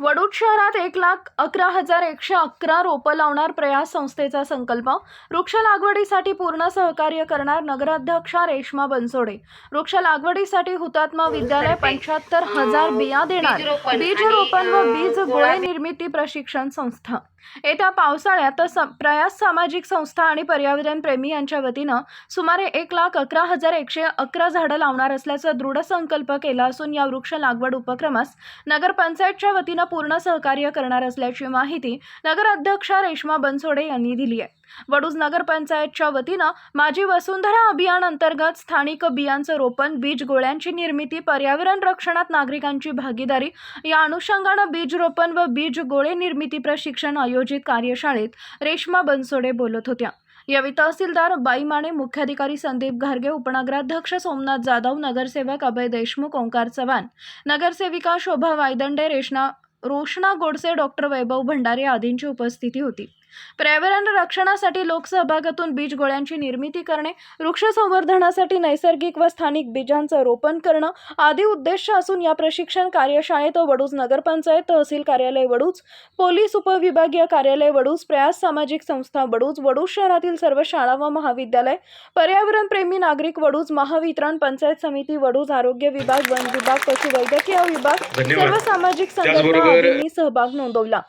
वडूद शहरात एक लाख अकरा हजार एकशे अकरा रोपं लावणार प्रयास संस्थेचा संकल्प. वृक्ष लागवडीसाठी पूर्ण सहकार्य करणार नगराध्यक्षा रेश्मा बनसोडे. वृक्ष लागवडीसाठी हुतात्मा विद्यालय पंच्याहत्तर हजार बिया देणार. बीज रोपण व बीज गोळे निर्मिती प्रशिक्षण संस्था. येत्या पावसाळ्यात स- प्रयास सामाजिक संस्था आणि पर्यावरण प्रेमी यांच्या वतीनं सुमारे एक लाख अकरा हजार एकशे अकरा झाडं लावणार असल्याचा दृढ संकल्प केला असून या वृक्ष लागवड उपक्रमास नगरपंचायतच्या वतीनं पूर्ण सहकार्य करणार असल्याची माहिती नगराध्यक्षा रेश्मा बनसोडे यांनी दिली आहे. वडूज नगरपंचायतच्या वतीनं माझी वसुंधरा अभियान अंतर्गत स्थानिक बियांचं रोपण बीज गोळ्यांची निर्मिती पर्यावरण रक्षणात नागरिकांची भागीदारी या अनुषंगानं बीज रोपण व बीज गोळे निर्मिती प्रशिक्षण आयोजित कार्यशाळेत रेश्मा बनसोडे बोलत होत्या. यावेळी तहसीलदार बाई माने मुख्याधिकारी संदीप घारगे उपनगराध्यक्ष सोमनाथ जाधव नगरसेवक अभय देशमुख ओंकार चव्हाण नगरसेविका शोभा वायदंडे रेशना रोषणा गोडसे डॉक्टर वैभव भंडारे आदींची उपस्थिती होती. पर्यावरण रक्षणासाठी लोकसहभागातून बीज गोळ्यांची निर्मिती करणे वृक्ष संवर्धनासाठी नैसर्गिक व स्थानिक बीजांचं रोपण करणं आदी उद्देश असून या प्रशिक्षण कार्यशाळेत वडूज नगरपंचायत तहसील कार्यालय वडूज पोलीस उपविभागीय कार्यालय वडूज प्रयास सामाजिक संस्था वडूज वडूज शहरातील सर्व शाळा व महाविद्यालय पर्यावरण प्रेमी नागरिक वडूज महावितरण पंचायत समिती वडूज आरोग्य विभाग वन विभाग पशुवैद्यकीय विभाग. सर्व सामाजिक संघटना सहभाग नोंदवला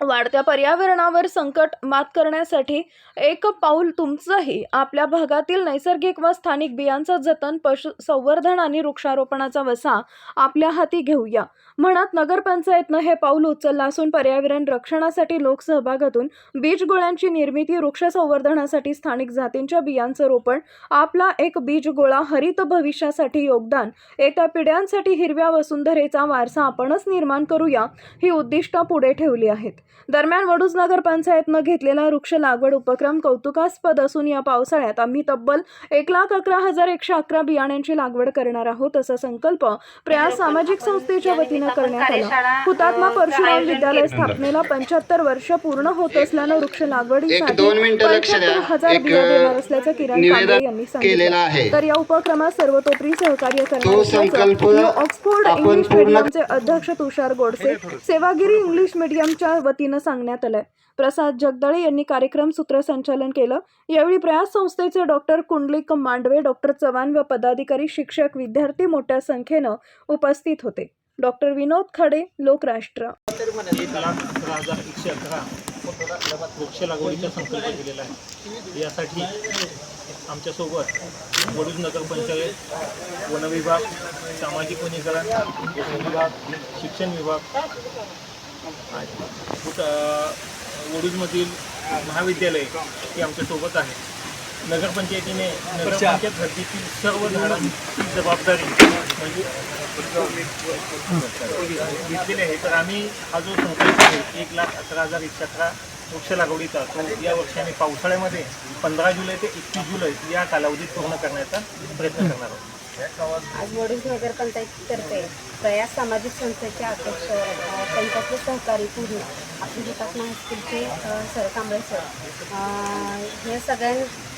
वाढत्या पर्यावरणावर संकट मात करण्यासाठी एक पाऊल तुमचंही. आपल्या भागातील नैसर्गिक व स्थानिक बियांचं जतन पशु संवर्धन आणि वृक्षारोपणाचा वसा आपल्या हाती घेऊया. म्हणत नगरपंचायतनं हे पाऊल उचललं असून पर्यावरण रक्षणासाठी लोकसहभागातून बीज गोळ्यांची निर्मिती वृक्ष संवर्धनासाठी स्थानिक जातींच्या बियांचं रोपण आपला एक बीज गोळा हरित भविष्यासाठी योगदान येत्या पिढ्यांसाठी हिरव्या वसुंधरेचा वारसा आपणच निर्माण करूया ही उद्दिष्ट पुढे ठेवली आहेत. दरम्यान वडूज नगरपंचायतनं घेतलेला वृक्ष लागवड उपक्रम कौतुकास्पद असून या पावसाळ्यात आम्ही तब्बल एक लाख अकरा हजार एकशे अकरा बियाण्यांची लागवड करणार आहोत असा संकल्प प्रयास सामाजिक संस्थेच्या वतीनं करण्यात आला हुतात्मा परशुराम विद्यालय स्थापनेला पंच्याहत्तर वर्ष पूर्ण होत असल्यानं वृक्ष लागवडीसाठी. 75,000 एक, बिया देणार असल्याचं किरण कांबळे यांनी. सांगितलं तर या उपक्रमात सर्वतोपरी सहकार्य करणार ऑक्सफोर्ड इंग्लिश मीडियमचे अध्यक्ष तुषार गोडसे सेवागिरी इंग्लिश मीडियमच्या वतीनं सांगण्यात आलंय. प्रसाद जगदळे यांनी कार्यक्रम सूत्रसंचालन केलं. यावेळी प्रयास संस्थेचे डॉक्टर कुंडलिक मांडवे डॉक्टर चव्हाण व पदाधिकारी शिक्षक विद्यार्थी मोठ्या संख्येनं उपस्थित होते. डॉक्टर विनोद खडे लोकराष्ट्र. वृक्ष लागवडीचा संकल्प दिलेला आहे. यासाठी आमच्यासोबत वडूज नगरपंचायत वनविभाग सामाजिक वनीकरण विभाग शिक्षण विभाग आणि वडूजमधील महाविद्यालय हे आमच्यासोबत आहे. नगरपंचायतीने नगरपंचायत हद्दीतील सर्व झाडांची जबाबदारी म्हणजे घेतलेली आहे. तर आम्ही हा जो संकल्प आहे एक लाख अकरा हजार एकशे अकरा वृक्ष लागवडीचा तो या वर्षी आम्ही पावसाळ्यामध्ये पंधरा जुलै ते एकतीस जुलै या कालावधीत पूर्ण करण्याचा प्रयत्न करणार आहोत. आज वडूज नगरपंचायतीतर्फे प्रयास सामाजिक संस्थेचे अध्यक्ष त्यांच्यातले सहकारी पूर्ण. आपली हुतात्मा हायस्कूलचे सर कांबळे सर. हे सगळ्यां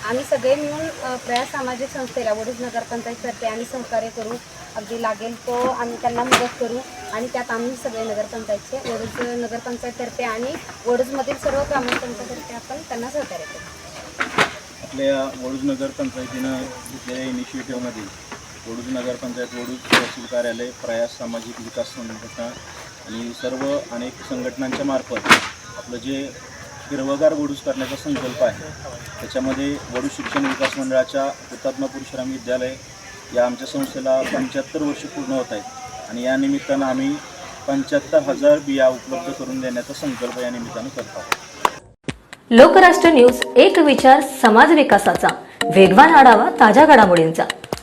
आम्ही सगळे मिळून प्रयास सामाजिक संस्थेला वडूज नगरपंचायतीतर्फे आम्ही सहकार्य करू. अगदी लागेल तो आम्ही त्यांना मदत करू. आणि त्यात आम्ही सगळे नगरपंचायतचे वडूज नगरपंचायततर्फे आणि वडूजमधील सर्व ग्रामपंचायततर्फे आपण त्यांना सहकार्य करू. आपल्या वडूज नगर पंचायतीनं घेतलेल्या इनिशिएटिव्हमध्ये वडूज नगर पंचायत वडूज तहसील कार्यालय प्रयास सामाजिक विकास संघटना आणि सर्व अनेक संघटनांच्या मार्फत आपलं जे हिरवगार वडूज करण्याचा संकल्प आहे त्याच्यामध्ये वडूज शिक्षण विकास मंडळाच्या हुतात्मा परशुराम विद्यालय या आमच्या संस्थेला पंच्याहत्तर वर्ष पूर्ण होत आहेत आणि या निमित्तानं आम्ही पंच्याहत्तर हजार बिया उपलब्ध करून देण्याचा संकल्प या निमित्तानं करत आहोत. लोकराष्ट्र न्यूज एक विचार समाज विकासाचा. वेगवान आढावा ताज्या घडामोडींचा.